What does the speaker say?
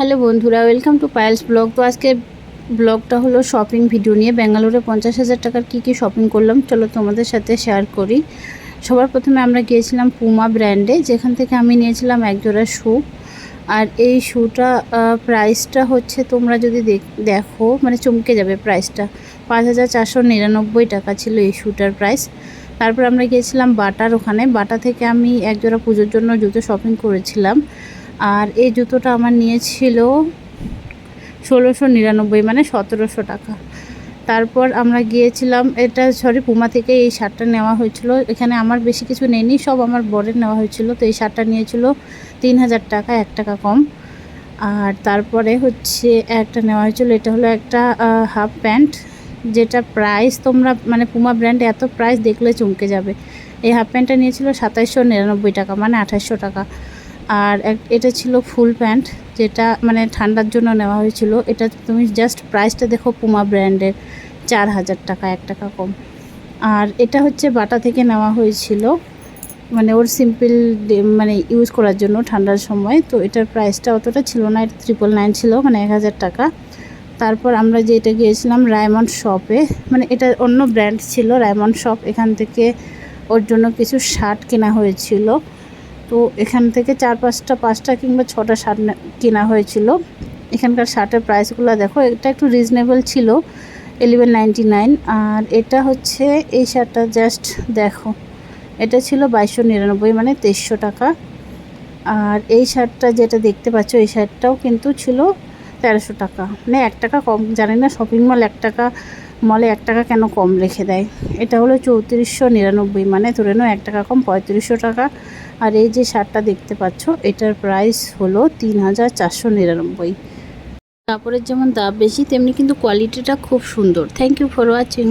Hello বন্ধুরা welcome to Payel's blog তো আজকে ব্লগটা হলো শপিং ভিডিও নিয়ে। ব্যাঙ্গালোরে পঞ্চাশ হাজার টাকার কী কী শপিং করলাম, চলো তোমাদের সাথে শেয়ার করি। সবার প্রথমে আমরা গিয়েছিলাম পুমা ব্র্যান্ডে যেখান থেকে আমি নিয়েছিলাম একজোড়া শ্যু আর এই শ্যুটা প্রাইসটা হচ্ছে তোমরা যদি দেখ- দেখো মানে চমকে যাবে প্রাইসটা পাঁচ হাজার চারশো নিরানব্বই টাকা ছিল এই শ্যুটার প্রাইস তারপর আমরা গিয়েছিলাম বাটার ওখানে। বাটা থেকে আমি একজোড়া পুজোর জন্য জুতো শপিং করেছিলাম। আর এই জুতোটা আমার নিয়েছিল ষোলোশো নিরানব্বই মানে সতেরোশো টাকা। তারপর আমরা গিয়েছিলাম, এটা সরি, পুমা থেকে এই শার্টটা নেওয়া হয়েছিল। এখানে আমার বেশি কিছু নেয়নি সব আমার বরের নেওয়া হয়েছিল। তো এই শার্টটা নিয়েছিল তিন হাজার টাকা, এক টাকা কম। আর তারপরে হচ্ছে একটা নেওয়া হয়েছিল, এটা হলো একটা হাফ প্যান্ট, যেটা প্রাইস তোমরা মানে পুমা ব্র্যান্ডে এত প্রাইস দেখলে চমকে যাবে। এই হাফ প্যান্টটা নিয়েছিল সাতাইশশো নিরানব্বই টাকা মানে আঠাশশো টাকা। আর এটা ছিল ফুল প্যান্ট, যেটা মানে ঠান্ডার জন্য নেওয়া হয়েছিল। এটা তুমি জাস্ট প্রাইসটা দেখো পুমা ব্র্যান্ডের চার হাজার টাকা, এক টাকা কম। আর এটা হচ্ছে বাটা থেকে নেওয়া হয়েছিল মানে ওর সিম্পল মানে ইউজ করার জন্য ঠান্ডার সময়। তো এটার প্রাইসটা অতটা ছিল না, এটা ট্রিপল নাইন ছিল মানে এক হাজার টাকা। তারপর আমরা যেটা গিয়েছিলাম রায়মন্ড শপে মানে এটা অন্য ব্র্যান্ড ছিল রায়মন্ড শপ এখান থেকে ওর জন্য কিছু শার্ট কেনা হয়েছিল। তো এখান থেকে চার পাঁচটা পাঁচটা কিংবা ছটা শার্ট কেনা হয়েছিল। এখানকার শার্টের প্রাইসগুলো দেখো, এটা একটু রিজনেবল ছিল এলেভেন নাইন আর এটা হচ্ছে, এই শার্টটা জাস্ট দেখো, এটা ছিল বাইশশো নিরানব্বই মানে তেইশশো টাকা। আর এই শার্টটা যেটা দেখতে পাচ্ছ, এই শার্টটাও কিন্তু ছিল তেরোশো টাকা। মানে এক টাকা কম, জানি না শপিং মল এক টাকা মলে এক টাকা কেন কম রেখে দেয়? এটা হলো চৌত্রিশশো নিরানব্বই মানে ধরে নাও এক টাকা কম, পঁয়ত্রিশশো টাকা। আর এই যে শার্টটা দেখতে পাচ্ছ, এটার প্রাইস হলো তিন হাজার চারশো নিরানব্বই। কাপড়ের যেমন দাম বেশি, তেমনি কিন্তু কোয়ালিটিটা খুব সুন্দর। Thank you for watching